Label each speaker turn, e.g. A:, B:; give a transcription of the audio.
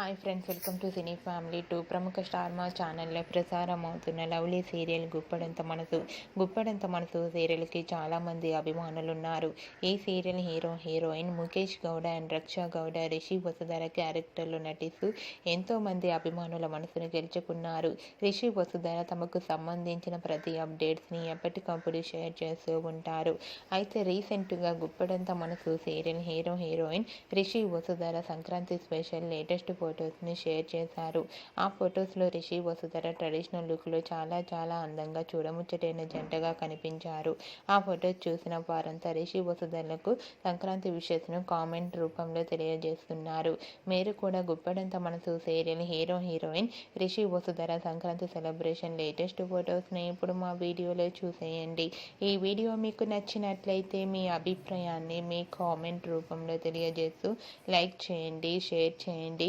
A: Hi friends welcome to cine family two ప్రముఖ star Maa ఛానల్లో ప్రసారం అవుతున్న లవ్లీ సీరియల్ గుప్పడంత మనసు గుప్పడంత మనసు సీరియల్కి చాలామంది అభిమానులు ఉన్నారు ఈ serial hero heroine Mukesh Gowda and Raksha Gowda Rishi Vasudhara క్యారెక్టర్లు నటిస్తూ ఎంతోమంది అభిమానుల మనసును గెలుచుకున్నారు. రిషి వసుధర తమకు సంబంధించిన ప్రతి అప్డేట్స్ని ఎప్పటికప్పుడు షేర్ చేస్తూ ఉంటారు. అయితే రీసెంట్గా Guppedantha Manasu serial hero heroine Rishi Vasudhara Sankranti special latest ఫొటోస్ని షేర్ చేశారు. ఆ ఫొటోస్లో రిషి వసుధర ట్రెడిషనల్ లుక్లో చాలా చాలా అందంగా చూడముచ్చటైన జంటగా కనిపించారు. ఆ ఫొటోస్ చూసిన వారంతా రిషి వసుధరలకు సంక్రాంతి విషయస్ను కామెంట్ రూపంలో తెలియజేస్తున్నారు. మీరు కూడా Guppedantha Manasu serial hero heroine Rishi Vasudhara Sankranti celebration latest ఫొటోస్ని ఇప్పుడు మా వీడియోలో చూసేయండి. ఈ వీడియో మీకు నచ్చినట్లయితే మీ అభిప్రాయాన్ని మీ కామెంట్ రూపంలో తెలియజేస్తూ లైక్ చేయండి షేర్ చేయండి.